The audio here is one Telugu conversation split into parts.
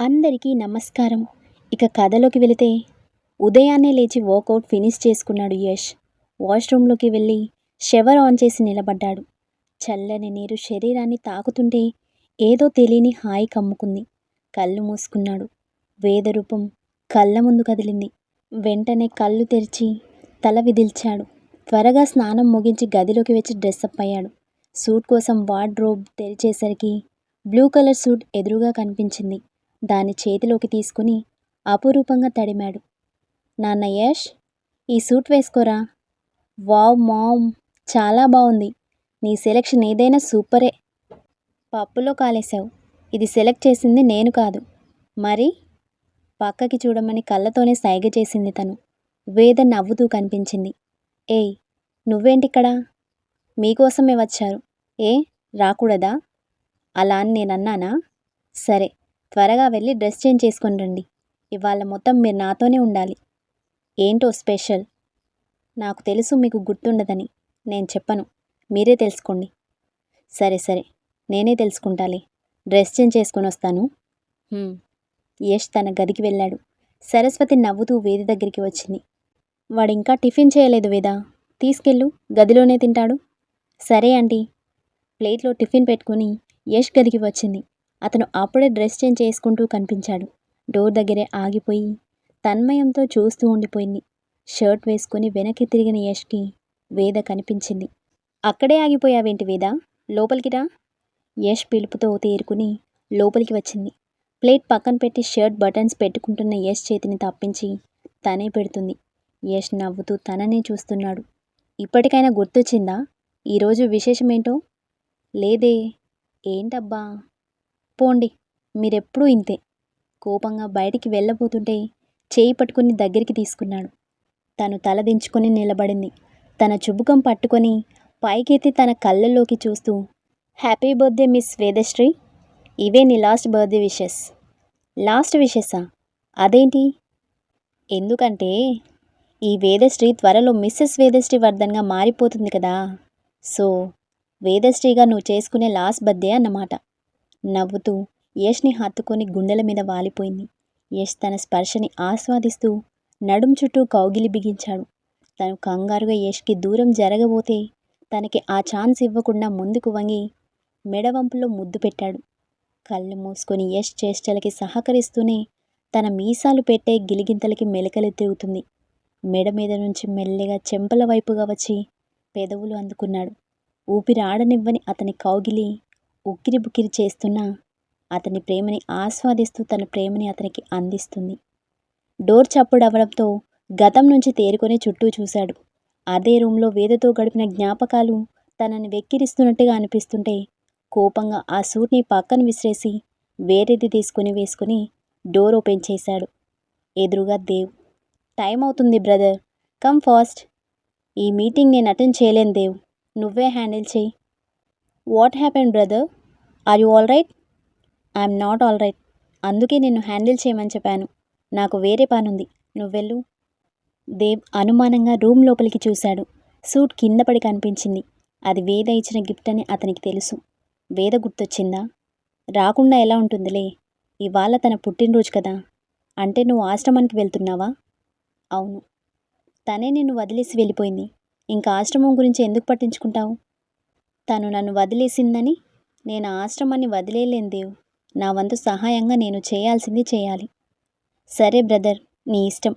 అందరికీ నమస్కారం. ఇక కథలోకి వెళితే ఉదయాన్నే లేచి వర్కౌట్ ఫినిష్ చేసుకున్నాడు యష్. వాష్రూమ్లోకి వెళ్ళి షవర్ ఆన్ చేసి నిలబడ్డాడు. చల్లని నీరు శరీరాన్ని తాకుతుంటే ఏదో తెలియని హాయి కమ్ముకుంది. కళ్ళు మూసుకున్నాడు. వేదరూపం కళ్ళ ముందు కదిలింది. వెంటనే కళ్ళు తెరిచి తల విదిల్చాడు. త్వరగా స్నానం ముగించి గదిలోకి వచ్చి డ్రెస్అప్ అయ్యాడు. సూట్ కోసం వార్డ్రోబ్ తెరిచేసరికి బ్లూ కలర్ సూట్ ఎదురుగా కనిపించింది. దాన్ని చేతిలోకి తీసుకుని అపురూపంగా తడిమాడు. నాన్న యష్ ఈ సూట్ వేసుకోరా? వావ్ మామ్ చాలా బాగుంది. నీ సెలెక్షన్ ఏదైనా సూపరే. పప్పులో కాలేశావు. ఇది సెలెక్ట్ చేసింది నేను కాదు. మరి? పక్కకి చూడమని కళ్ళతోనే సైగ చేసింది తను. వేద నవ్వుతూ కనిపించింది. ఏయ్ నువ్వేంటిక్కడ? మీకోసమే వచ్చారు. ఏ రాకూడదా? అలా అని నేను అన్నానా సరే త్వరగా వెళ్ళి డ్రెస్ చేంజ్ చేసుకొని రండి. ఇవాళ మొత్తం మీరు నాతోనే ఉండాలి. ఏంటో స్పెషల్? నాకు తెలుసు మీకు గుర్తుండదని. నేను చెప్పను. మీరే తెలుసుకోండి. సరే సరే. నేనే తెలుసుకుంటాలి. డ్రెస్ చేంజ్ చేసుకొని వస్తాను. యష్ తన గదికి వెళ్ళాడు. సరస్వతి నవ్వుతూ వేద దగ్గరికి వచ్చింది. వాడు ఇంకా టిఫిన్ చేయలేదు వేద? తీసుకెళ్ళు. గదిలోనే తింటాడు. సరే అండి ప్లేట్లో టిఫిన్ పెట్టుకుని యష్ గదికి వచ్చింది. అతను అప్పుడే డ్రెస్ చేంజ్ చేసుకుంటూ కనిపించాడు. డోర్ దగ్గరే ఆగిపోయి తన్మయంతో చూస్తూ ఉండిపోయింది. షర్ట్ వేసుకుని వెనక్కి తిరిగిన యష్కి వేద కనిపించింది. అక్కడే ఆగిపోయావేంటి వేద? లోపలికి రా. యష్ పిలుపుతో తేరుకుని లోపలికి వచ్చింది. ప్లేట్ పక్కన పెట్టి షర్ట్ బటన్స్ పెట్టుకుంటున్న యష్ చేతిని తప్పించి తనే పెడుతుంది. యష్ నవ్వుతూ తననే చూస్తున్నాడు. ఇప్పటికైనా గుర్తొచ్చిందా? ఈరోజు విశేషమేంటో? లేదే. ఏంటబ్బా? పోండి. మీరెప్పుడూ ఇంతే. కోపంగా బయటికి వెళ్ళబోతుంటే చేయి పట్టుకుని దగ్గరికి తీసుకున్నాడు. తను తల దించుకొని నిలబడింది. తన చుబుకం పట్టుకొని పైకెత్తి తన కళ్ళల్లోకి చూస్తూ హ్యాపీ బర్త్డే మిస్ వేదశ్రీ. ఇవే నీ లాస్ట్ బర్త్డే విషెస్. లాస్ట్ విషెస్సా అదేంటి? ఎందుకంటే ఈ వేదశ్రీ త్వరలో మిస్సెస్ వేదశ్రీ వర్ధన్గా మారిపోతుంది కదా. సో వేదశ్రీగా నువ్వు చేసుకునే లాస్ట్ బర్త్డే అన్నమాట. నవ్వుతూ యష్ని హత్తుకొని గుండెల మీద వాలిపోయింది. యష్ తన స్పర్శని ఆస్వాదిస్తూ నడుం చుట్టూ కౌగిలి బిగించాడు. తను కంగారుగా యష్కి దూరం జరగబోతే తనకి ఆ ఛాన్స్ ఇవ్వకుండా ముందుకు వంగి మెడవంపులో ముద్దు పెట్టాడు. కళ్ళు మూసుకొని యష్ చేష్టలకి సహకరిస్తూనే తన మీసాలు పెట్టే గిలిగింతలకి మెలకలు తిరుగుతుంది. మెడ మీద నుంచి మెల్లిగా చెంపల వైపుగా వచ్చి పెదవులు అందుకున్నాడు. ఊపిరి ఆడనివ్వని అతని కౌగిలి ఉక్కిరి బుక్కిరి చేస్తున్నా అతని ప్రేమని ఆస్వాదిస్తూ తన ప్రేమని అతనికి అందిస్తుంది. డోర్ చప్పుడవడంతో గతం నుంచి తేరుకొని చుట్టూ చూశాడు. అదే రూమ్లో వేదతో గడిపిన జ్ఞాపకాలు తనని వెక్కిరిస్తున్నట్టుగా అనిపిస్తుంటే కోపంగా ఆ సూట్ని పక్కన విసిరేసి వేరేది తీసుకుని వేసుకుని డోర్ ఓపెన్ చేశాడు. ఎదురుగా దేవ్. టైం అవుతుంది బ్రదర్. Come fast. ఈ మీటింగ్ నేను అటెండ్ చేయలేను దేవ్. నువ్వే హ్యాండిల్ చేయి. What happen brother are you all right I'm not all right అందుకే నిన్ను హ్యాండిల్ చేయమని చెప్పాను. నాకు వేరే పనుంది. నువ్వెళ్ళు దేవ్ అనుమానంగా రూమ్ లోపలికి చూశాడు. సూట్ కింద పడి కనిపించింది. అది వేద ఇచ్చిన గిఫ్ట్ అని అతనికి తెలుసు. వేద గుర్తొచ్చిందా? రాకుండా ఎలా ఉంటుందిలే? ఇవాళ తన పుట్టినరోజు కదా. అంటే నువ్వు ఆశ్రమానికి వెళ్తున్నావా? అవును. తనే నిన్ను వదిలేసి వెళ్ళిపోయింది. ఇంకా ఆశ్రమం గురించి ఎందుకు పట్టించుకుంటావు? తను నన్ను వదిలేసిందని నేను ఆశ్రమాన్ని వదిలేయలేను నా వంతు సహాయంగా నేను చేయాల్సింది చేయాలి. సరే బ్రదర్ నీ ఇష్టం.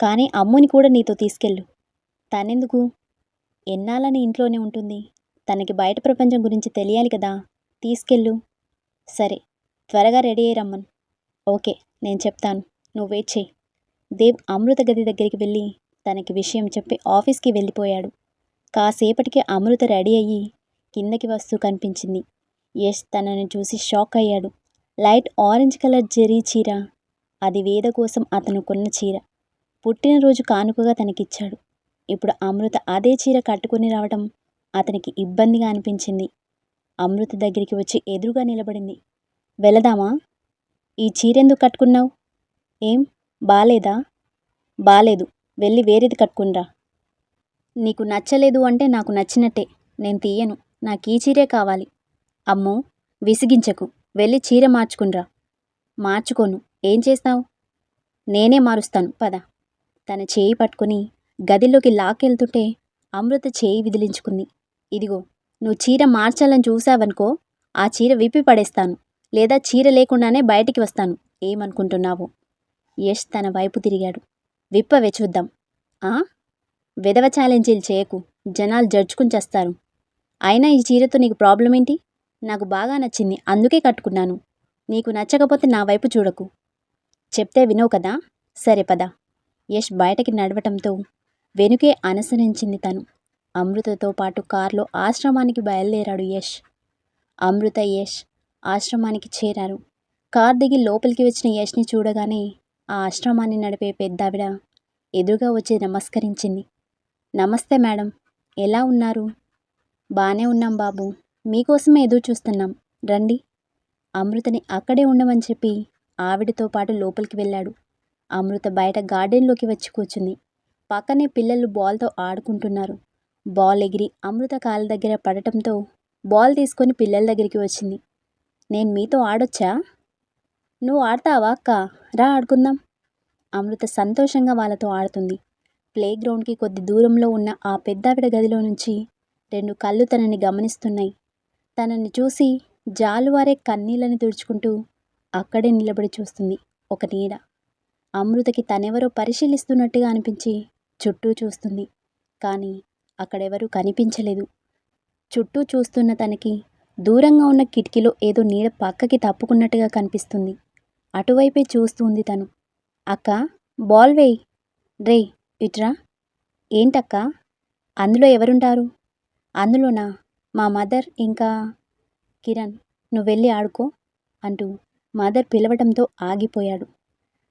కానీ అమ్ముని కూడా నీతో తీసుకెళ్ళు. తనెందుకు? ఎన్నాళ్ళని ఇంట్లోనే ఉంటుంది. తనకి బయట ప్రపంచం గురించి తెలియాలి కదా. తీసుకెళ్ళు. సరే త్వరగా రెడీ అయ్యి రమ్మను. ఓకే నేను చెప్తాను. నువ్వు వెయిట్ చేయి దేవ్ అమృత గది దగ్గరికి వెళ్ళి తనకి విషయం చెప్పి ఆఫీస్కి వెళ్ళిపోయాడు. కాసేపటికి అమృత రెడీ అయ్యి కిందకి వస్తూ కనిపించింది. యష్ తనని చూసి షాక్ అయ్యాడు. లైట్ ఆరెంజ్ కలర్ జెరీ చీర. అది వేద కోసం అతను కొన్న చీర. పుట్టినరోజు కానుకగా తనకిచ్చాడు. ఇప్పుడు అమృత అదే చీర కట్టుకుని రావడం అతనికి ఇబ్బందిగా అనిపించింది. అమృత దగ్గరికి వచ్చి ఎదురుగా నిలబడింది. వెళదామా? ఈ చీర ఎందుకు కట్టుకున్నావు? ఏం? బాలేదా? బాలేదు. వెళ్ళి వేరేది కట్టుకునిరా. నీకు నచ్చలేదు అంటే నాకు నచ్చినట్టే. నేను తీయను. నాకు ఈ చీరే కావాలి. అమ్మో విసిగించకు. వెళ్ళి చీర మార్చుకునిరా మార్చుకోను. ఏం చేస్తావు? నేనే మారుస్తాను. పద. తన చేయి పట్టుకుని గదిలోకి లాక్కెళ్తుంటే అమృత చేయి విదిలించుకుంది. ఇదిగో నువ్వు చీర మార్చాలని చూసావనుకో ఆ చీర విప్పి పడేస్తాను. లేదా చీర లేకుండానే బయటికి వస్తాను. ఏమనుకుంటున్నావు? యష్ తన వైపు తిరిగాడు. విప్పవే చూద్దాం. ఆ? విధవ ఛాలెంజీలు చేయకు. జనాలు జడ్జుకుని చేస్తారు. అయినా ఈ చీరతో నీకు ప్రాబ్లం ఏంటి నాకు బాగా నచ్చింది. అందుకే కట్టుకున్నాను. నీకు నచ్చకపోతే నా వైపు చూడకు. చెప్తే వినవు కదా? సరే పద. యష్ బయటకి నడవటంతో వెనుకే అనుసరించింది తను. అమృతతో పాటు కారులో ఆశ్రమానికి బయలుదేరాడు యష్. అమృత యష్ ఆశ్రమానికి చేరారు. కార్ దిగి లోపలికి వచ్చిన యష్ని చూడగానే ఆ ఆశ్రమాన్ని నడిపే పెద్దావిడ ఎదురుగా వచ్చి నమస్కరించింది. నమస్తే మేడం. ఎలా ఉన్నారు? బానే ఉన్నాం బాబు. మీకోసమే ఎదురు చూస్తున్నాం. రండి. అమృతని అక్కడే ఉండమని చెప్పి ఆవిడతో పాటు లోపలికి వెళ్ళాడు. అమృత బయట గార్డెన్లోకి వచ్చి కూర్చుంది. పక్కనే పిల్లలు బాల్తో ఆడుకుంటున్నారు. బాల్ ఎగిరి అమృత కాళ్ళ దగ్గర పడటంతో బాల్ తీసుకొని పిల్లల దగ్గరికి వచ్చింది. నేను మీతో ఆడొచ్చా? నువ్వు ఆడతావా అక్క? రా ఆడుకుందాం. అమృత సంతోషంగా వాళ్ళతో ఆడుతుంది. ప్లే గ్రౌండ్కి కొద్ది దూరంలో ఉన్న ఆ పెద్దావిడ గదిలో నుంచి రెండు కళ్ళు తనని గమనిస్తున్నాయి. తనని చూసి జాలువారే కన్నీళ్ళని తుడుచుకుంటూ అక్కడే నిలబడి చూస్తుంది ఒక నీడ. అమృతకి తనెవరో పరిశీలిస్తున్నట్టుగా అనిపించి చుట్టూ చూస్తుంది. కానీ అక్కడెవరూ కనిపించలేదు. చుట్టూ చూస్తున్న తనకి దూరంగా ఉన్న కిటికీలో ఏదో నీడ పక్కకి తప్పుకున్నట్టుగా కనిపిస్తుంది. అటువైపే చూస్తూ ఉంది తను. అక్క బాల్ వేయ్. రే ఇట్రా. ఏంటక్క? అందులో ఎవరుంటారు? అందులోనా? మా మదర్ ఇంకా కిరణ్ నువ్వు వెళ్ళి ఆడుకో అంటూ మదర్ పిలవడంతో ఆగిపోయాడు.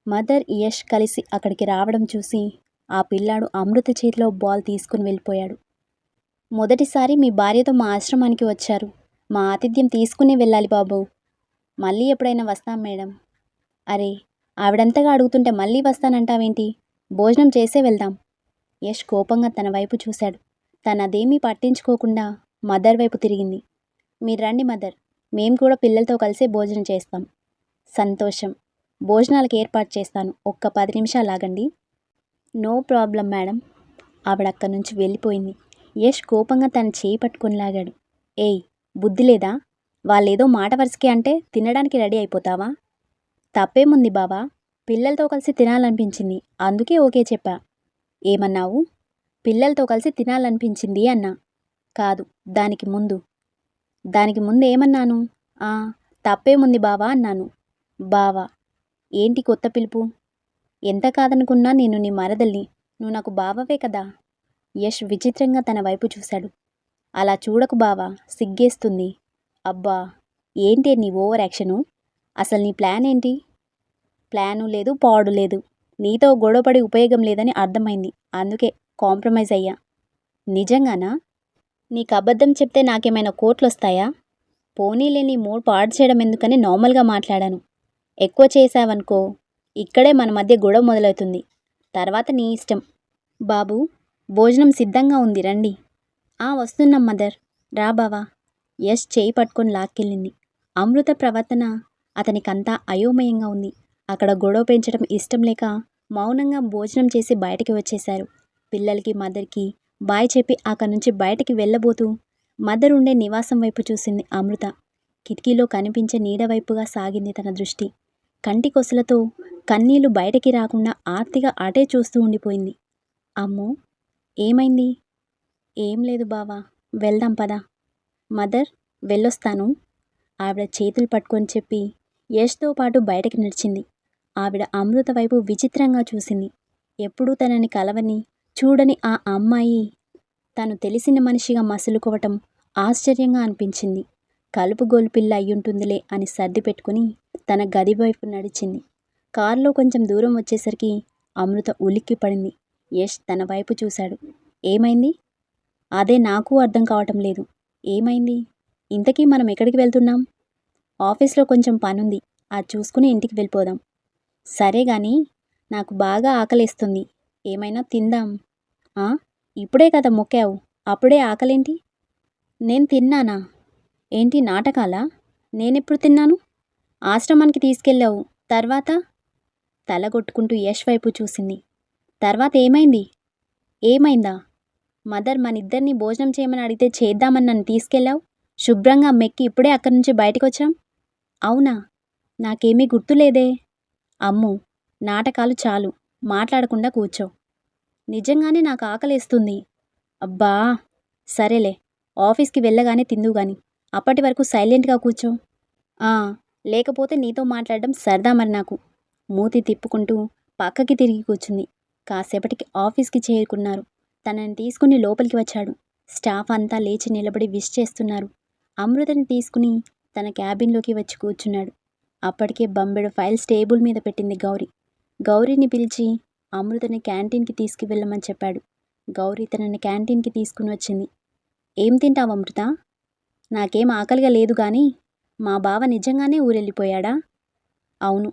మదర్ యష్ కలిసి అక్కడికి రావడం చూసి ఆ పిల్లాడు అమృత చేతిలో బాల్ తీసుకుని వెళ్ళిపోయాడు. మొదటిసారి మీ భార్యతో మా ఆశ్రమానికి వచ్చారు. మా ఆతిథ్యం తీసుకునే వెళ్ళాలి బాబు. మళ్ళీ ఎప్పుడైనా వస్తాం మేడం. అరే ఆవిడంతగా అడుగుతుంటే మళ్ళీ వస్తానంటావేంటి? భోజనం చేసే వెళ్దాం. యష్ కోపంగా తన వైపు చూశాడు. తనదేమీ పట్టించుకోకుండా మదర్ వైపు తిరిగింది. మీరు రండి మదర్ మేము కూడా పిల్లలతో కలిసే భోజనం చేస్తాం. సంతోషం. భోజనాలకు ఏర్పాటు చేస్తాను. ఒక్క పది నిమిషాలు ఆగండి. No problem madam. ఆవిడ అక్కడి నుంచి వెళ్ళిపోయింది. యష్ కోపంగా తన చేయి పట్టుకొని లాగాడు. ఏయ్ బుద్ధి లేదా? వాళ్ళేదో మాట వరుసకి అంటే తినడానికి రెడీ అయిపోతావా? తప్పేముంది బావా. పిల్లలతో కలిసి తినాలనిపించింది. అందుకే ఓకే చెప్పా. ఏమన్నావు? పిల్లలతో కలిసి తినాలనిపించింది అన్నా. కాదు దానికి ముందు. దానికి ముందు ఏమన్నాను? ఆ తప్పేముంది బావా అన్నాను. బావా ఏంటి కొత్త పిలుపు? ఎంత కాదనుకున్నా నేను నీ మరదల్ని. నువ్వు నాకు బావవే కదా? యష్ విచిత్రంగా తన వైపు చూశాడు. అలా చూడకు బావా సిగ్గేస్తుంది. అబ్బా ఏంటి నీ ఓవర్ యాక్షను? అసలు నీ ప్లాన్ ఏంటి? ప్లాను లేదు పాడు లేదు. నీతో గొడవపడి ఉపయోగం లేదని అర్థమైంది. అందుకే కాంప్రమైజ్ అయ్యా. నిజంగానా? నీకు అబద్ధం చెప్తే నాకేమైనా కోట్లు వస్తాయా పోనీలే నీ మూడ్ పాడు చేయడం ఎందుకని నార్మల్గా మాట్లాడాను. ఎక్కువ చేసావనుకో ఇక్కడే మన మధ్య గొడవ మొదలవుతుంది. తర్వాత నీ ఇష్టం. బాబు భోజనం సిద్ధంగా ఉంది రండి. ఆ వస్తున్నాం మదర్. రా బావా. యష్ చేయి పట్టుకొని లాక్కెళ్ళింది. అమృత ప్రవర్తన అతనికంతా అయోమయంగా ఉంది. అక్కడ గొడవ పెంచడం ఇష్టం లేక మౌనంగా భోజనం చేసి బయటికి వచ్చేశారు. పిల్లలకి మదర్కి బాయ్ చెప్పి అక్కడి నుంచి బయటికి వెళ్ళబోతూ మదర్ ఉండే నివాసం వైపు చూసింది అమృత. కిటికీలో కనిపించే నీడ వైపుగా సాగింది తన దృష్టి. కంటి కొసలతో కన్నీళ్ళు బయటికి రాకుండా ఆర్తిగా అటే చూస్తూ ఉండిపోయింది. అమ్మో! ఏమైంది? ఏం లేదు బావా వెళ్దాం పదా. మదర్ వెళ్ళొస్తాను. ఆవిడ చేతులు పట్టుకొని చెప్పి యష్తో పాటు బయటకి నడిచింది. ఆవిడ అమృత వైపు విచిత్రంగా చూసింది. ఎప్పుడూ తనని కలవని చూడని ఆ అమ్మాయి తను తెలిసిన మనిషిగా మసులుకోవటం ఆశ్చర్యంగా అనిపించింది. కలుపు గోల్పిల్ల అయ్యుంటుందిలే అని సర్ది పెట్టుకుని తన గది వైపు నడిచింది. కారులో కొంచెం దూరం వచ్చేసరికి అమృత ఉలిక్కి పడింది. యష్ తన వైపు చూశాడు. ఏమైంది? అదే నాకు అర్థం కావటం లేదు. ఏమైంది? ఇంతకీ మనం ఎక్కడికి వెళ్తున్నాం? ఆఫీస్లో కొంచెం పనుంది. అది చూసుకుని ఇంటికి వెళ్ళిపోదాం. సరే గాని నాకు బాగా ఆకలేస్తుంది. ఏమైనా తిందాం. ఇప్పుడే కదా మొక్కావు. అప్పుడే ఆకలేంటి? నేను తిన్నానా? ఏంటి నాటకాలా? నేనెప్పుడు తిన్నాను? ఆశ్రమానికి తీసుకెళ్ళావు. తర్వాత? తలగొట్టుకుంటూ యష్ వైపు చూసింది. తర్వాత ఏమైంది? ఏమైందా? మదర్ మన ఇద్దరిని భోజనం చేయమని అడిగితే చేద్దామని నన్ను తీసుకెళ్ళావు? శుభ్రంగా మెక్కి ఇప్పుడే అక్కడి నుంచి బయటకు వచ్చాం అవునా? నాకేమీ గుర్తులేదే. అమ్ము! నాటకాలు చాలు. మాట్లాడకుండా కూర్చో. నిజంగానే నాకు ఆకలేస్తుంది. అబ్బా! సరేలే ఆఫీస్కి వెళ్ళగానే తిందువు గాని అప్పటి వరకు సైలెంట్గా కూర్చో. ఆ, లేకపోతే నీతో మాట్లాడడం సరదా మరి నాకు. మూతి తిప్పుకుంటూ పక్కకి తిరిగి కూర్చుంది. కాసేపటికి ఆఫీస్కి చేరుకున్నారు. తనని తీసుకుని లోపలికి వచ్చాడు. స్టాఫ్ అంతా లేచి నిలబడి విష్ చేస్తున్నారు. అమృతని తీసుకుని తన క్యాబిన్లోకి వచ్చి కూర్చున్నాడు. అప్పటికే బంబెడు ఫైల్స్ టేబుల్ మీద పెట్టింది గౌరీ. గౌరీని పిలిచి అమృతని క్యాంటీన్కి తీసుకువెళ్ళమని చెప్పాడు. గౌరీ తనని క్యాంటీన్కి తీసుకుని వచ్చింది. ఏం తింటావు అమృత? నాకేం ఆకలిగా లేదు కానీ మా బావ నిజంగానే ఊరెళ్ళిపోయాడా? అవును.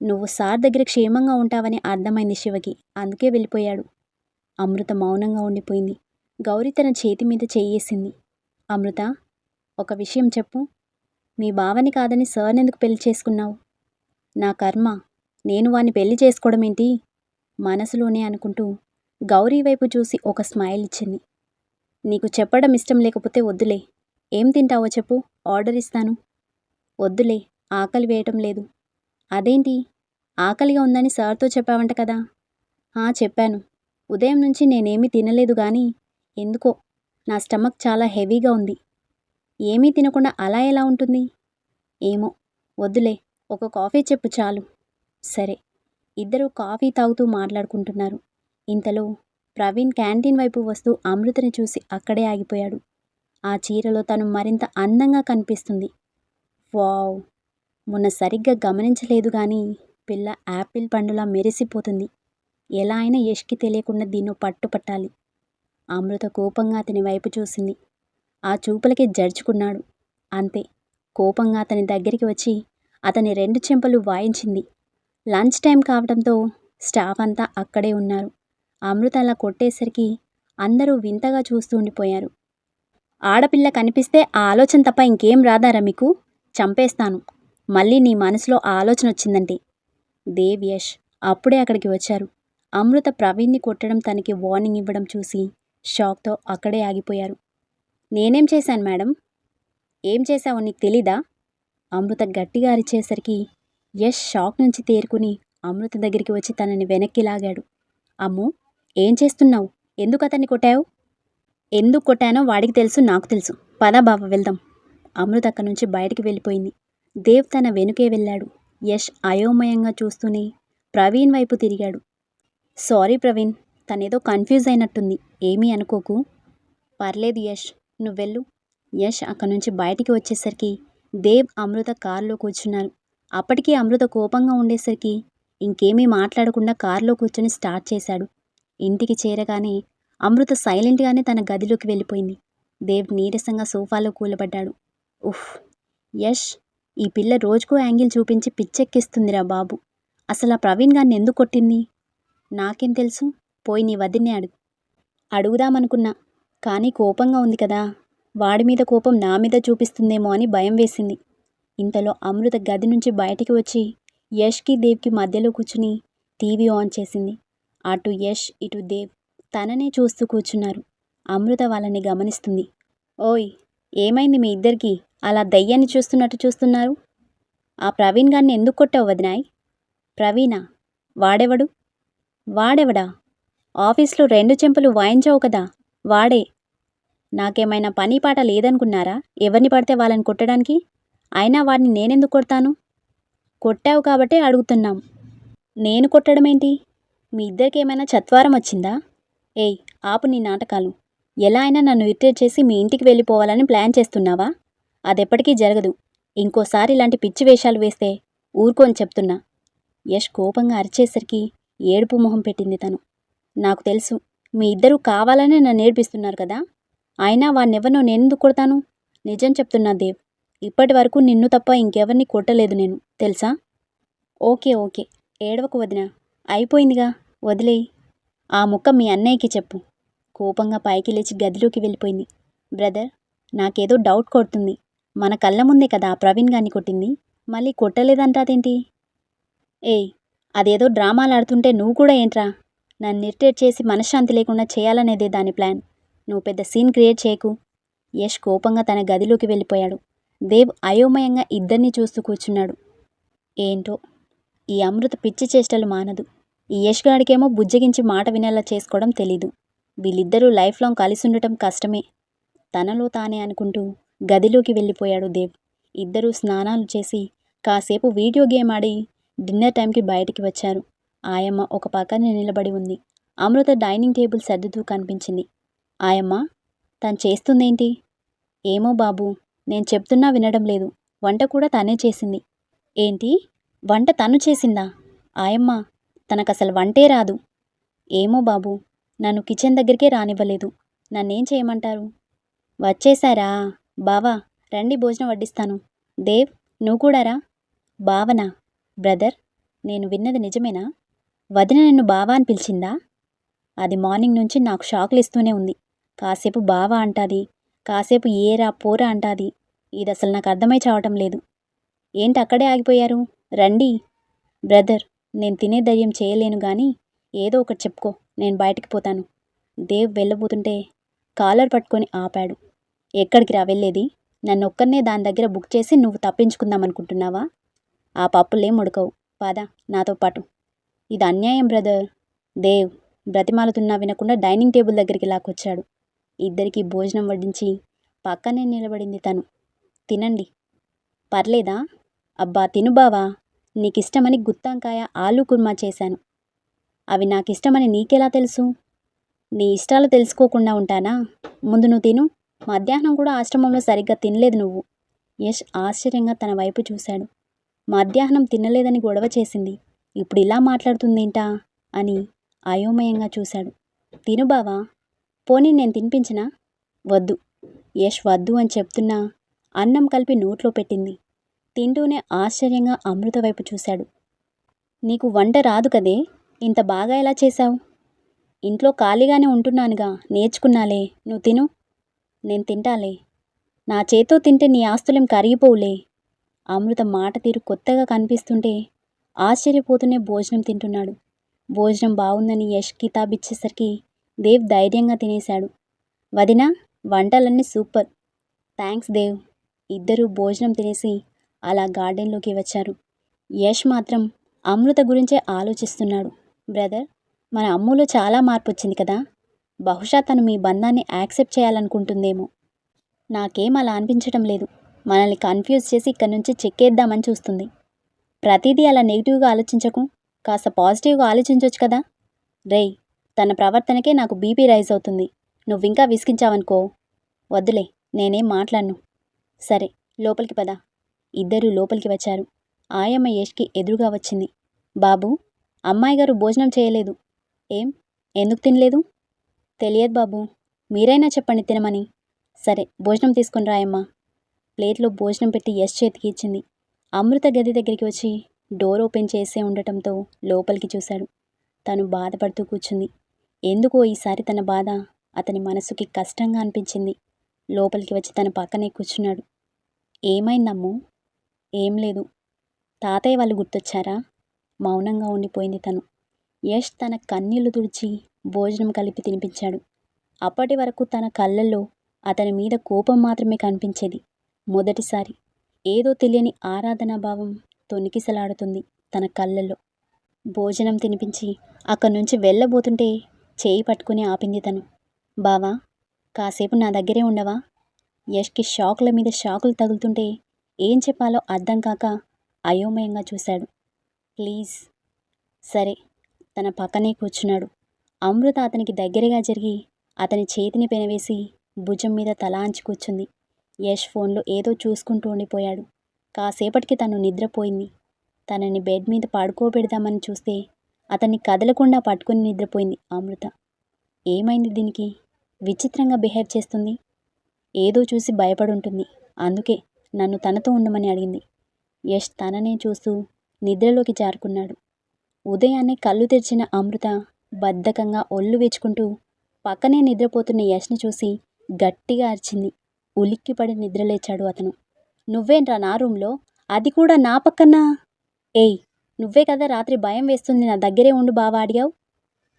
నువ్వు సార్ దగ్గర క్షేమంగా ఉంటావని అర్థమైంది శివకి. అందుకే వెళ్ళిపోయాడు. అమృత మౌనంగా ఉండిపోయింది. గౌరీ తన చేతి మీద చేయేసింది. అమృత ఒక విషయం చెప్పు. మీ బావని కాదని సార్ ఎందుకు పెళ్ళి చేసుకున్నావు? నా కర్మ నేను వాణ్ణి పెళ్ళి చేసుకోవడం ఏంటి మనసులోనే అనుకుంటూ గౌరీ వైపు చూసి ఒక స్మైల్ ఇచ్చింది. నీకు చెప్పడం ఇష్టం లేకపోతే వద్దులే. ఏం తింటావో చెప్పు ఆర్డర్ ఇస్తాను. వద్దులే ఆకలి వేయటం లేదు. అదేంటి? ఆకలిగా ఉందని సార్తో చెప్పావంట కదా. ఆ చెప్పాను. ఉదయం నుంచి నేనేమీ తినలేదు కానీ ఎందుకో నా స్టమక్ చాలా హెవీగా ఉంది. ఏమీ తినకుండా అలా ఎలా ఉంటుంది? ఏమో వద్దులే ఒక కాఫీ చెప్పు చాలు. సరే ఇద్దరు కాఫీ తాగుతూ మాట్లాడుకుంటున్నారు. ఇంతలో ప్రవీణ్ క్యాంటీన్ వైపు వస్తూ అమృతని చూసి అక్కడే ఆగిపోయాడు. ఆ చీరలో తను మరింత అందంగా కనిపిస్తుంది. వావ్! మొన్న సరిగ్గా గమనించలేదు కానీ పిల్ల యాపిల్ పండులా మెరిసిపోతుంది. ఎలా అయినా యష్కి తెలియకుండా దీన్ని పట్టుపట్టాలి అమృత కోపంగా అతని వైపు చూసింది. ఆ చూపులకే జడ్చుకున్నాడు. అంతే కోపంగా అతని దగ్గరికి వచ్చి అతని రెండు చెంపలు వాయించింది. లంచ్ టైం కావడంతో స్టాఫ్ అంతా అక్కడే ఉన్నారు. అమృత అలా కొట్టేసరికి అందరూ వింతగా చూస్తూ ఉండిపోయారు. ఆడపిల్ల కనిపిస్తే ఆ ఆలోచన తప్ప ఇంకేం రాదారా మీకు? చంపేస్తాను. మళ్ళీ నీ మనసులో ఆలోచన వచ్చిందంటే. దేవ్ యష్ అప్పుడే అక్కడికి వచ్చారు. అమృత ప్రవీణ్ని కొట్టడం తనకి వార్నింగ్ ఇవ్వడం చూసి షాక్తో అక్కడే ఆగిపోయారు. నేనేం చేశాను మేడం? ఏం చేశావో నీకు తెలీదా? అమృత గట్టిగా అరిచేసరికి యష్ షాక్ నుంచి తేరుకుని అమృత దగ్గరికి వచ్చి తనని వెనక్కి లాగాడు. అమ్ము ఏం చేస్తున్నావు? ఎందుకు అతన్ని కొట్టావు? ఎందుకు కొట్టానో వాడికి తెలుసు నాకు తెలుసు. పద బావ వెళ్దాం. అమృత అక్కడి నుంచి బయటికి వెళ్ళిపోయింది. దేవ్ తన వెనుకే వెళ్ళాడు. యష్ అయోమయంగా చూస్తూనే ప్రవీణ్ వైపు తిరిగాడు. సారీ ప్రవీణ్ తనేదో కన్ఫ్యూజ్ అయినట్టుంది. ఏమీ అనుకోకు. పర్లేదు యష్ నువ్వెళ్ళు. యష్ అక్కడి నుంచి బయటికి వచ్చేసరికి దేవ్ అమృత కారులో కూర్చున్నారు. అప్పటికే అమృత కోపంగా ఉండేసరికి ఇంకేమీ మాట్లాడకుండా కారులో కూర్చొని స్టార్ట్ చేశాడు. ఇంటికి చేరగానే అమృత సైలెంట్గానే తన గదిలోకి వెళ్ళిపోయింది. దేవ్ నీరసంగా సోఫాలో కూలబడ్డాడు. ఉఫ్ యష్ ఈ పిల్ల రోజుకో యాంగిల్ చూపించి పిచ్చెక్కిస్తుందిరా బాబు. అసలు ఆ ప్రవీణ్ గారిని ఎందుకు కొట్టింది? నాకేం తెలుసు? పోయి నీ వదిన్నే అడుగు. అడుగుదామనుకున్నా కానీ కోపంగా ఉంది కదా. వాడి మీద కోపం నా మీద చూపిస్తుందేమో అని భయం వేసింది. ఇంతలో అమృత గది నుంచి బయటికి వచ్చి యష్కి దేవ్కి మధ్యలో కూర్చుని టీవీ ఆన్ చేసింది. అటు యష్ ఇటు దేవ్ తననే చూస్తూ కూర్చున్నారు. అమృత వాళ్ళని గమనిస్తుంది. ఓయ్ ఏమైంది మీ ఇద్దరికి? అలా దయ్యాన్ని చూస్తున్నట్టు చూస్తున్నారు? ఆ ప్రవీణ్ గారిని ఎందుకు కొట్టావు వదినాయ్? ప్రవీణా? వాడెవడు? వాడెవడా? ఆఫీస్లో రెండు చెంపలు వాయించావు కదా వాడే. నాకేమైనా పని పాట లేదనుకున్నారా? ఎవరిని పడితే వాళ్ళని కొట్టడానికి? అయినా వాడిని నేనెందుకు కొడతాను? కొట్టావు కాబట్టే అడుగుతున్నాం. నేను కొట్టడం ఏంటి మీ ఇద్దరికి ఏమైనా చత్వారం వచ్చిందా? ఏయ్ ఆపు నీ నాటకాలు. ఎలా అయినా నన్ను ఇరిటేట్ చేసి మీ ఇంటికి వెళ్ళిపోవాలని ప్లాన్ చేస్తున్నావా? అదెప్పటికీ జరగదు. ఇంకోసారి ఇలాంటి పిచ్చి వేషాలు వేస్తే ఊరుకోని చెప్తున్నా. యష్ కోపంగా అరిచేసరికి ఏడుపు మొహం పెట్టింది తను. నాకు తెలుసు మీ ఇద్దరూ కావాలనే నన్ను నేర్పిస్తున్నారు కదా? అయినా వాడినెవరినో నేనెందుకు కొడతాను? నిజం చెప్తున్నా దేవ్. ఇప్పటి వరకు నిన్ను తప్ప ఇంకెవరిని కొట్టలేదు నేను తెలుసా? Okay okay. ఏడవకు వదిన. అయిపోయిందిగా. వదిలేయి. ఆ ముక్క మీ అన్నయ్యకి చెప్పు. కోపంగా పైకి లేచి గదిలోకి వెళ్ళిపోయింది. బ్రదర్ నాకేదో డౌట్ కొడుతుంది. మన కళ్ళ ముందే కదా ఆ ప్రవీణ్ గారిని కొట్టింది. మళ్ళీ కొట్టలేదంటాదేంటి ఏయ్ అదేదో డ్రామాలు ఆడుతుంటే నువ్వు కూడా ఏంట్రా? నన్ను ఇరిటేట్ చేసి మనశ్శాంతి లేకుండా చేయాలనేదే దాని ప్లాన్. నువ్వు పెద్ద సీన్ క్రియేట్ చేయకు. యష్ కోపంగా తన గదిలోకి వెళ్ళిపోయాడు. దేవ్ అయోమయంగా ఇద్దరిని చూస్తూ కూర్చున్నాడు. ఏంటో? ఈ అమృత పిచ్చి చేష్టలు మానదు. ఈ యష్గాడికేమో బుజ్జగించి మాట వినేలా చేసుకోవడం తెలీదు. వీళ్ళిద్దరూ లైఫ్ లాంగ్ కలిసి ఉండటం కష్టమే. తనలో తానే అనుకుంటూ గదిలోకి వెళ్ళిపోయాడు దేవ్. ఇద్దరూ స్నానాలు చేసి కాసేపు వీడియో గేమ్ ఆడి డిన్నర్ టైంకి బయటికి వచ్చారు. ఆయమ్మ ఒక పక్కనే నిలబడి ఉంది. అమృత డైనింగ్ టేబుల్ సర్దుతూ కనిపించింది. ఆయమ్మ తను చేస్తుందేంటి? ఏమో బాబు నేను చెప్తున్నా వినడం లేదు. వంట కూడా తనే చేసింది. ఏంటి? వంట తను చేసిందా? ఆయమ్మ తనకసలు వంటే రాదు. ఏమో బాబు నన్ను కిచెన్ దగ్గరికే రానివ్వలేదు. నన్నేం చేయమంటారు? వచ్చేశారా? బావా రండి భోజనం వడ్డిస్తాను. దేవ్ నువ్వు కూడా రా. బావనా బ్రదర్ నేను విన్నది నిజమేనా? వదిన నిన్ను బావా అని పిలిచిందా? అది మార్నింగ్ నుంచి నాకు షాక్లు ఇస్తూనే ఉంది. కాసేపు బావా అంటాది. కాసేపు ఏరా పోరా అంటాది. ఇది అసలు నాకు అర్థమై చావటం లేదు. ఏంటి అక్కడే ఆగిపోయారు? రండి. బ్రదర్ నేను తినే ధైర్యం చేయలేను కానీ ఏదో ఒకటి చెప్పుకో నేను బయటికి పోతాను. దేవ్ వెళ్ళబోతుంటే కాలర్ పట్టుకొని ఆపాడు. ఎక్కడికి రా వెళ్ళేది? నన్ను ఒక్కరినే దాని దగ్గర బుక్ చేసి నువ్వు తప్పించుకుందాం అనుకుంటున్నావా ఆ పప్పులేం ఉడకవు. పాద నాతో పాటు. ఇది అన్యాయం బ్రదర్. దేవ్ బ్రతిమాలుతున్నా వినకుండా డైనింగ్ టేబుల్ దగ్గరికి లాక్కొచ్చాడు. ఇద్దరికీ భోజనం వడ్డించి పక్కనే నిలబడింది తను. తినండి. పర్లేదా? అబ్బా తిను బావా. నీకిష్టమని గుత్తంకాయ ఆలు కుర్మా చేశాను. అవి నాకిష్టమని నీకెలా తెలుసు? నీ ఇష్టాలు తెలుసుకోకుండా ఉంటానా? ముందు నువ్వు తిను. మధ్యాహ్నం కూడా ఆశ్రమంలో సరిగ్గా తినలేదు నువ్వు. యష్ ఆశ్చర్యంగా తన వైపు చూశాడు. మధ్యాహ్నం తినలేదని గొడవ చేసింది. ఇప్పుడు ఇలా మాట్లాడుతుందేంటా? అని అయోమయంగా చూశాడు. తిను బావా. పోనీ నేను తినిపించినా? వద్దు. యష్ వద్దు అని చెప్తున్నా అన్నం కలిపి నోట్లో పెట్టింది. తింటూనే ఆశ్చర్యంగా అమృత వైపు చూశాడు. నీకు వంట రాదు కదే? ఇంత బాగా ఎలా చేశావు? ఇంట్లో ఖాళీగానే ఉంటున్నానుగా నేర్చుకున్నాలే. నువ్వు తిను. నేను తింటాలే. నా చేతో తింటే నీ ఆస్తులేం కరిగిపోవులే. అమృత మాట తీరు కొత్తగా కనిపిస్తుంటే ఆశ్చర్యపోతూనే భోజనం తింటున్నాడు. భోజనం బాగుందని యష్ కితాబిచ్చేసరికి దేవ్ ధైర్యంగా తినేశాడు. వదిన వంటలన్నీ సూపర్. థ్యాంక్స్ దేవ్. ఇద్దరూ భోజనం తినేసి అలా గార్డెన్లోకి వచ్చారు. యష్ మాత్రం అమృత గురించే ఆలోచిస్తున్నాడు. బ్రదర్ మన అమ్ములో చాలా మార్పు వచ్చింది కదా. బహుశా తను మీ బంధాన్ని యాక్సెప్ట్ చేయాలనుకుంటుందేమో. నాకేం అలా అనిపించడం లేదు. మనల్ని కన్ఫ్యూజ్ చేసి ఇక్కడి నుంచి చెక్కేద్దామని చూస్తుంది. ప్రతిదీ అలా నెగిటివ్గా ఆలోచించకు. కాస్త పాజిటివ్గా ఆలోచించవచ్చు కదా. రేయ్ తన ప్రవర్తనకే నాకు బీపీ రైజ్ అవుతుంది. నువ్వు ఇంకా విసిగించావనుకో. వద్దులే నేనేం మాట్లాడను. సరే లోపలికి పద. ఇద్దరూ లోపలికి వచ్చారు. ఆయమ్మ యష్కి ఎదురుగా వచ్చింది. బాబు అమ్మాయి గారు భోజనం చేయలేదు. ఏం? ఎందుకు తినలేదు? తెలియదు బాబు. మీరైనా చెప్పండి తినమని. సరే భోజనం తీసుకుని రాయమ్మ. ప్లేట్లో భోజనం పెట్టి యశ్ చేతికి ఇచ్చింది. అమృత గది దగ్గరికి వచ్చి డోర్ ఓపెన్ చేసే ఉండటంతో లోపలికి చూశాడు. తను బాధపడుతూ కూర్చుంది. ఎందుకో ఈసారి తన బాధ అతని మనసుకి కష్టంగా అనిపించింది. లోపలికి వచ్చి తన పక్కనే కూర్చున్నాడు. ఏమైందమ్ము? ఏం లేదు. తాతయ్య వాళ్ళు గుర్తొచ్చారా? మౌనంగా ఉండిపోయింది తను. యష్ తన కన్నీళ్ళు తుడిచి భోజనం కలిపి తినిపించాడు. అప్పటి వరకు తన కళ్ళల్లో అతని మీద కోపం మాత్రమే కనిపించేది. మొదటిసారి ఏదో తెలియని ఆరాధనా భావం తొనికిసలాడుతుంది తన కళ్ళల్లో. భోజనం తినిపించి అక్కడి నుంచి వెళ్ళబోతుంటే చేయి పట్టుకుని ఆపింది తను. బావా కాసేపు నా దగ్గరే ఉండవా? యష్కి షాకుల మీద షాకులు తగులుతుంటే ఏం చెప్పాలో అర్థం కాక అయోమయంగా చూశాడు. ప్లీజ్. సరే. తన పక్కనే కూర్చున్నాడు. అమృత అతనికి దగ్గరగా జరిగి అతని చేతిని పెనవేసి భుజం మీద తలాంచి కూర్చుంది. యష్ ఫోన్లో ఏదో చూసుకుంటూ ఉండిపోయాడు. కాసేపటికి తను నిద్రపోయింది. తనని బెడ్ మీద పడుకోబెడదామని చూస్తే అతన్ని కదలకుండా పట్టుకుని నిద్రపోయింది అమృత. ఏమైంది దీనికి? విచిత్రంగా బిహేవ్ చేస్తుంది. ఏదో చూసి భయపడుంటుంది. అందుకే నన్ను తనతో ఉండమని అడిగింది. యష్ తననే చూస్తూ నిద్రలోకి జారుకున్నాడు. ఉదయాన్నే కళ్ళు తెరిచిన అమృత బద్ధకంగా ఒళ్ళు వేచుకుంటూ పక్కనే నిద్రపోతున్న యష్ని చూసి గట్టిగా అరిచింది. ఉలిక్కిపడి నిద్రలేచాడు అతను. నువ్వేంట్రా నా రూమ్లో? అది కూడా నా పక్కన? ఏయ్ నువ్వే కదా రాత్రి భయం వేస్తుంది నా దగ్గరే ఉండు బావా అడిగావు.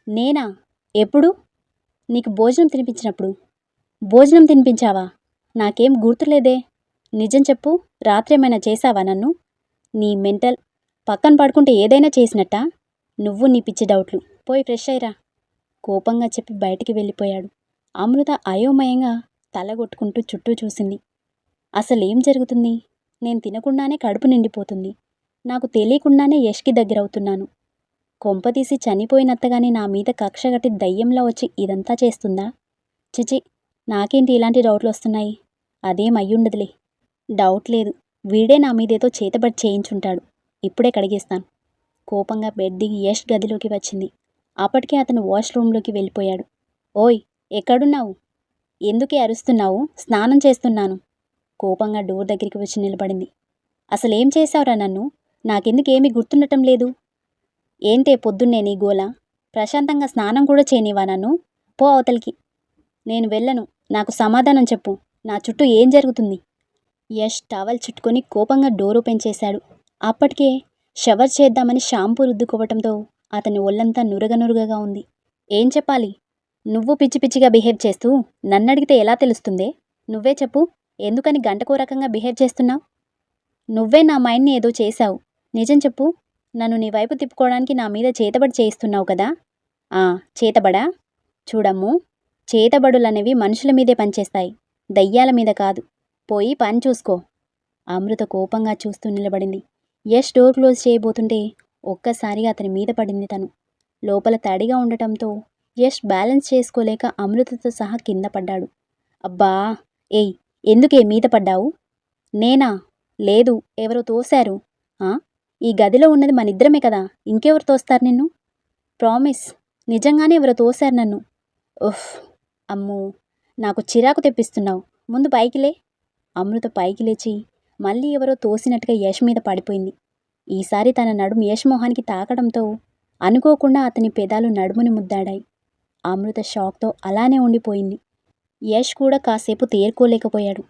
నేనా? ఎప్పుడు? నీకు భోజనం తినిపించినప్పుడు. భోజనం తినిపించావా? నాకేం గుర్తులేదే. నిజం చెప్పు రాత్రి ఏమైనా చేశావా నన్ను? నీ మెంటల్ పక్కన పడుకుంటే ఏదైనా చేసినట్టా? నువ్వు నీ పిచ్చి డౌట్లు. పోయి ఫ్రెష్ అయ్యిరా. కోపంగా చెప్పి బయటికి వెళ్ళిపోయాడు. అమృత అయోమయంగా తలగొట్టుకుంటూ చుట్టూ చూసింది. అసలేం జరుగుతుంది? నేను తినకుండానే కడుపు నిండిపోతుంది. నాకు తెలియకుండానే యష్కి దగ్గరవుతున్నాను. కొంపతీసి చనిపోయినత్తగానే నా మీద కక్ష కట్టి దయ్యంలా వచ్చి ఇదంతా చేస్తుందా? చిచి నాకేంటి ఇలాంటి డౌట్లు వస్తున్నాయి? అదేం అయ్యుండదులే. డౌట్ లేదు. వీడే నా మీదేదో చేతబడి చేయించుంటాడు. ఇప్పుడే కడిగేస్తాను. కోపంగా బెడ్ దిగి యష్ గదిలోకి వచ్చింది. అప్పటికే అతను వాష్రూమ్లోకి వెళ్ళిపోయాడు. ఓయ్ ఎక్కడున్నావు? ఎందుకే అరుస్తున్నావు? స్నానం చేస్తున్నాను. కోపంగా డోర్ దగ్గరికి వచ్చి నిలబడింది. అసలేం చేశావురా నన్ను? నాకెందుకేమీ గుర్తుండటం లేదు? ఏంటే పొద్దున్నే నీ గోల? ప్రశాంతంగా స్నానం కూడా చేయనివా నన్ను? పో అవతలికి. నేను వెళ్ళను. నాకు సమాధానం చెప్పు. నా చుట్టూ ఏం జరుగుతుంది? యష్ టవల్ చుట్టుకొని కోపంగా డోర్ ఓపెన్ చేశాడు. అప్పటికే షవర్ చేద్దామని షాంపూ రుద్దుకోవటంతో అతని ఒళ్ళంతా నురగనురుగగా ఉంది. ఏం చెప్పాలి? నువ్వు పిచ్చి పిచ్చిగా బిహేవ్ చేస్తూ నన్నడిగితే ఎలా తెలుస్తుందే? నువ్వే చెప్పు. ఎందుకని గంటకో రకంగా బిహేవ్ చేస్తున్నావు? నువ్వే నా మైండ్ని ఏదో చేశావు. నిజం చెప్పు. నన్ను నీ వైపు తిప్పుకోవడానికి నా మీద చేతబడి చేయిస్తున్నావు కదా? ఆ చేతబడా? చూడమ్ము చేతబడులనేవి మనుషుల మీదే పనిచేస్తాయి. దయ్యాల మీద కాదు. పోయి పని చూసుకో. అమృత కోపంగా చూస్తూ నిలబడింది. యష్ డోర్ క్లోజ్ చేయబోతుంటే ఒక్కసారిగా అతని మీద పడింది తను. లోపల తడిగా ఉండటంతో యష్ బ్యాలెన్స్ చేసుకోలేక అమృతతో సహా కింద పడ్డాడు. అబ్బా! ఏయ్ ఎందుకే మీద పడ్డావు? నేనా? లేదు ఎవరో తోశారు. ఆ? ఈ గదిలో ఉన్నది మనిద్దరమే కదా? ఇంకెవరు తోస్తారు నిన్ను? ప్రామిస్. నిజంగానే ఎవరో తోశారు నన్ను. ఉఫ్ అమ్మో. నాకు చిరాకు తెప్పిస్తున్నావు. ముందు పైకిలే అమృత పైకి లేచి మళ్ళీ ఎవరో తోసినట్టుగా యష్ మీద పడిపోయింది. ఈసారి తన నడుము యష్ మొహానికి తాకడంతో అనుకోకుండా అతని పెదాలు నడుముని ముద్దాడాయి. అమృత షాక్తో అలానే ఉండిపోయింది. యష్ కూడా కాసేపు తేరుకోలేకపోయాడు.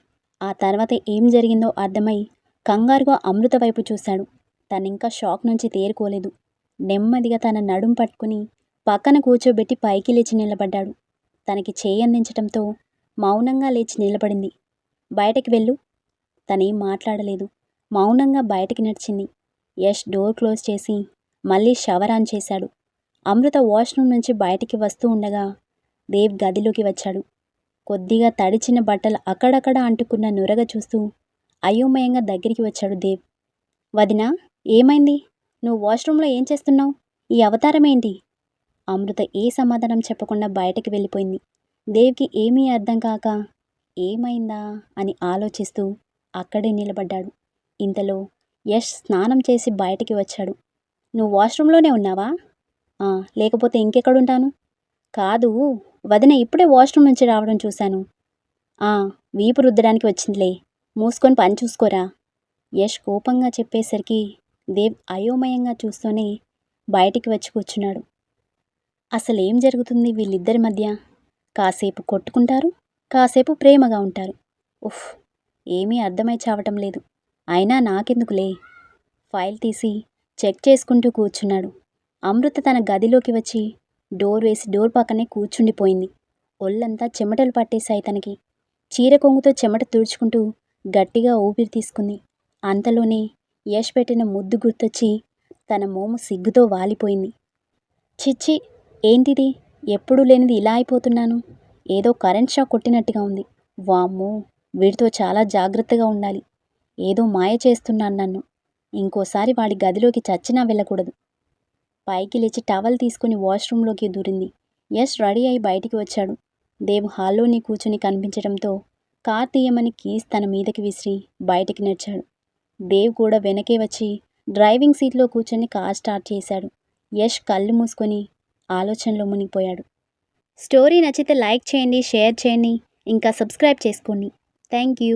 ఆ తర్వాత ఏం జరిగిందో అర్థమై కంగారుగా అమృత వైపు చూశాడు. తనింకా షాక్ నుంచి తేరుకోలేదు. నెమ్మదిగా తన నడుం పట్టుకుని పక్కన కూర్చోబెట్టి పైకి లేచి నిలబడ్డాడు. తనకి చేయందించటంతో మౌనంగా లేచి నిలబడింది. బయటకి వెళ్ళు. తనేం మాట్లాడలేదు. మౌనంగా బయటికి నడిచింది. యష్ డోర్ క్లోజ్ చేసి మళ్ళీ షవర్ ఆన్ చేశాడు. అమృత వాష్రూమ్ నుంచి బయటికి వస్తూ ఉండగా దేవ్ గదిలోకి వచ్చాడు. కొద్దిగా తడిచిన బట్టలు అక్కడక్కడ అంటుకున్న నురగ చూస్తూ అయోమయంగా దగ్గరికి వచ్చాడు దేవ్. వదినా? ఏమైంది? నువ్వు వాష్రూమ్లో ఏం చేస్తున్నావు? ఈ అవతారం ఏంటి? అమృత ఏ సమాధానం చెప్పకుండా బయటకు వెళ్ళిపోయింది. దేవ్కి ఏమీ అర్థం కాక ఏమైందా అని ఆలోచిస్తూ అక్కడే నిలబడ్డాడు. ఇంతలో యష్ స్నానం చేసి బయటికి వచ్చాడు. నువ్వు వాష్రూమ్లోనే ఉన్నావా? "ఆ, లేకపోతే ఇంకెక్కడుంటాను? కాదు వదిన ఇప్పుడే వాష్రూమ్ నుంచి రావడం చూశాను. "ఆ, వీపు రుద్దడానికి వచ్చిందిలే. మూసుకొని పని చూసుకోరా? యష్ కోపంగా చెప్పేసరికి దేవ్ అయోమయంగా చూస్తూనే బయటికి వచ్చి కూర్చున్నాడు. అసలేం జరుగుతుంది వీళ్ళిద్దరి మధ్య? కాసేపు కొట్టుకుంటారు కాసేపు ప్రేమగా ఉంటారు. ఉఫ్ ఏమీ అర్థమై చావటం లేదు. అయినా నాకెందుకులే? ఫైల్ తీసి చెక్ చేసుకుంటూ కూర్చున్నాడు. అమృత తన గదిలోకి వచ్చి డోర్ వేసి డోర్ పక్కనే కూర్చుండిపోయింది. ఒళ్ళంతా చెమటలు పట్టేశాయి తనకి. చీర కొంగుతో చెమట తుడుచుకుంటూ గట్టిగా ఊపిరి తీసుకుంది. అంతలోనే యష్ పెట్టిన ముద్దు గుర్తొచ్చి తన మోము సిగ్గుతో వాలిపోయింది. చిచ్చి ఏంటిది? ఎప్పుడూ లేనిది ఇలా అయిపోతున్నాను. ఏదో కరెంట్ షాక్ కొట్టినట్టుగా ఉంది. వామ్మో వీడితో చాలా జాగ్రత్తగా ఉండాలి. ఏదో మాయ చేస్తున్నాను నన్ను. ఇంకోసారి వాడి గదిలోకి చచ్చినా వెళ్ళకూడదు. పైకి లేచి టవల్ తీసుకుని వాష్రూమ్లోకి దూరింది. యష్ రెడీ అయి బయటికి వచ్చాడు. దేవ్ హాల్లోని కూర్చుని కనిపించడంతో కార్ తీయమని కీస్ తన మీదకి విసిరి బయటికి నడిచాడు. దేవ్ కూడా వెనకే వచ్చి డ్రైవింగ్ సీట్లో కూర్చొని కార్ స్టార్ట్ చేశాడు. యష్ కళ్ళు మూసుకొని ఆలోచనలో మునిగిపోయాడు. స్టోరీ నచ్చితే లైక్ చేయండి షేర్ చేయండి ఇంకా సబ్స్క్రైబ్ చేసుకోండి. Thank you